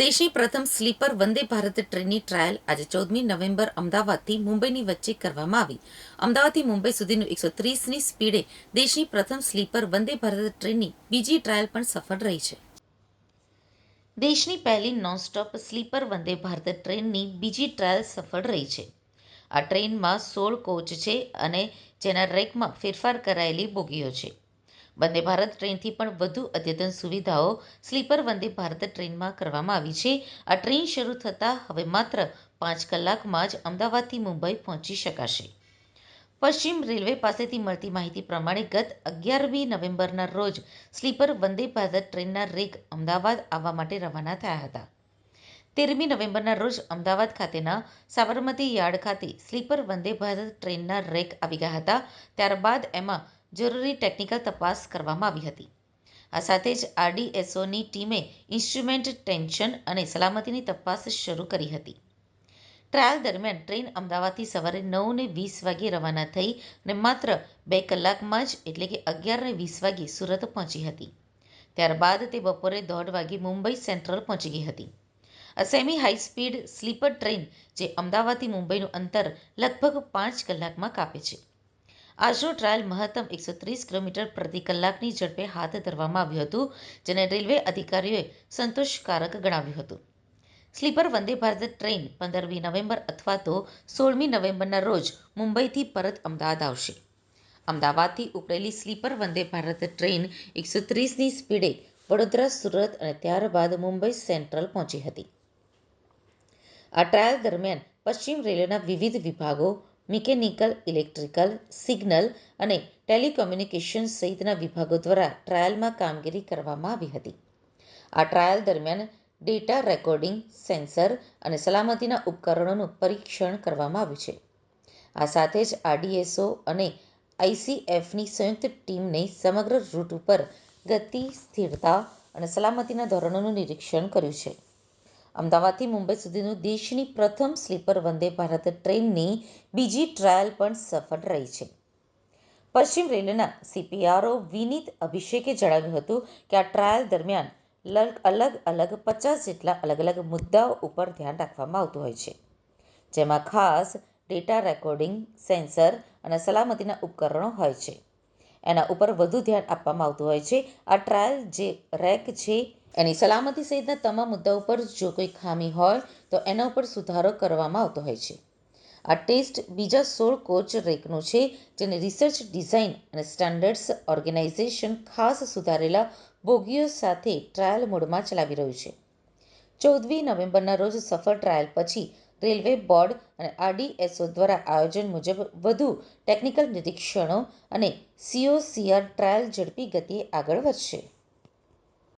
દેશની પ્રથમ સ્લીપર વંદે ભારત ટ્રેનની ટ્રાયલ આજે ચૌદમી નવેમ્બર અમદાવાદથી મુંબઈની વચ્ચે કરવામાં આવી. અમદાવાદથી મુંબઈ સુધીનું એકસો ત્રીસની સ્પીડે દેશની પ્રથમ સ્લીપર વંદે ભારત ટ્રેનની બીજી ટ્રાયલ પણ સફળ રહી છે. દેશની પહેલી નોનસ્ટોપ સ્લીપર વંદે ભારત ટ્રેનની બીજી ટ્રાયલ સફળ રહી છે. આ ટ્રેનમાં સોળ કોચ છે અને જેના રેકમાં ફેરફાર કરાયેલી બોગીઓ છે. વંદે ભારત ટ્રેનથી પણ વધુ અદ્યતન સુવિધાઓ સ્લીપર વંદે ભારત ટ્રેનમાં કરવામાં આવી છે. આ ટ્રેન શરૂ થતાં હવે માત્ર પાંચ કલાકમાં જ અમદાવાદથી મુંબઈ પહોંચી શકાશે. પશ્ચિમ રેલવે પાસેથી મળતી માહિતી પ્રમાણે ગત અગિયારમી નવેમ્બરના રોજ સ્લીપર વંદે ભારત ટ્રેનના રેક અમદાવાદ આવવા માટે રવાના થયા હતા. તેરમી નવેમ્બરના રોજ અમદાવાદ ખાતેના સાબરમતી યાર્ડ ખાતે સ્લીપર વંદે ભારત ટ્રેનના રેક આવી ગયા હતા. ત્યારબાદ એમાં જરૂરી ટેકનિકલ તપાસ કરવામાં આવી હતી. આ સાથે જ આરડીએસઓની ટીમે ઇન્સ્ટ્રુમેન્ટ ટેન્શન અને સલામતીની તપાસ શરૂ કરી હતી. ટ્રાયલ દરમિયાન ટ્રેન અમદાવાદથી સવારે નવને વીસ વાગ્યે રવાના થઈ અને માત્ર બે કલાકમાં જ એટલે કે અગિયારને વીસ વાગ્યે સુરત પહોંચી હતી. ત્યારબાદ તે બપોરે દોઢ વાગે મુંબઈ સેન્ટ્રલ પહોંચી ગઈ હતી. આ semi high speed sleeper train, જે અમદાવાદથી મુંબઈનું અંતર લગભગ પાંચ કલાકમાં કાપે છે. આજનો ટ્રાયલ મહત્તમ એકસો ત્રીસ કિલોમીટર પ્રતિ કલાકની ઝડપે હાથ ધરવામાં આવ્યું હતું, જેને રેલવે અધિકારીઓએ સંતોષકારક ગણાવ્યું હતું. સ્લીપર વંદે ભારત ટ્રેન પંદરમી નવેમ્બર અથવા તો સોળમી નવેમ્બરના રોજ મુંબઈથી પરત અમદાવાદ આવશે. અમદાવાદથી ઉપડેલી સ્લીપર વંદે ભારત ટ્રેન એકસો ત્રીસની સ્પીડે વડોદરા, સુરત અને ત્યારબાદ મુંબઈ સેન્ટ્રલ પહોંચી હતી. આ ટ્રાયલ દરમિયાન પશ્ચિમ રેલવેના વિવિધ વિભાગો મિકેનિકલ, ઇલેક્ટ્રિકલ, સિગ્નલ અને ટેલિકોમ્યુનિકેશન સહિતના વિભાગો દ્વારા ટ્રાયલમાં કામગીરી કરવામાં આવી હતી. આ ટ્રાયલ દરમિયાન ડેટા રેકોર્ડિંગ, સેન્સર અને સલામતીના ઉપકરણોનું પરીક્ષણ કરવામાં આવ્યું છે. આ સાથે જ આરડીએસઓ અને આઈસીએફની સંયુક્ત ટીમને સમગ્ર રૂટ ઉપર ગતિ, સ્થિરતા અને સલામતીના ધોરણોનું નિરીક્ષણ કર્યું છે. અમદાવાદથી મુંબઈ સુધીનું દેશની પ્રથમ સ્લીપર વંદે ભારત ટ્રેનની બીજી ટ્રાયલ પણ સફળ રહી છે. પશ્ચિમ રેલવેના સીપીઆરઓ વિનીત અભિષેકે જણાવ્યું હતું કે આ ટ્રાયલ દરમિયાન અલગ અલગ પચાસ જેટલા અલગ અલગ મુદ્દાઓ ઉપર ધ્યાન રાખવામાં આવતું હોય છે. જેમાં ખાસ ડેટા રેકોર્ડિંગ, સેન્સર અને સલામતીના ઉપકરણો હોય છે. એના ઉપર વધુ ધ્યાન આપવામાં આવતું હોય છે. આ ટ્રાયલ જે રેક છે, એની સલામતી સહિતના તમામ મુદ્દા ઉપર જો કોઈ ખામી હોય, તો એના ઉપર સુધારો કરવામાં આવતો હોય છે. આ ટેસ્ટ બીજા સોળ કોચ રેકનું છે, જેને રિસર્ચ ડિઝાઇન અને સ્ટાન્ડર્ડ્સ ઓર્ગેનાઇઝેશન ખાસ સુધારેલા બોગીઓ સાથે ટ્રાયલ મોડમાં ચલાવી રહ્યું છે. ચૌદમી નવેમ્બરના રોજ સફળ ટ્રાયલ પછી રેલવે બોર્ડ અને આરડીએસઓ દ્વારા આયોજન મુજબ વધુ ટેકનિકલ નિરીક્ષણો અને સીઓસીઆર ટ્રાયલ ઝડપી ગતિએ આગળ વધશે.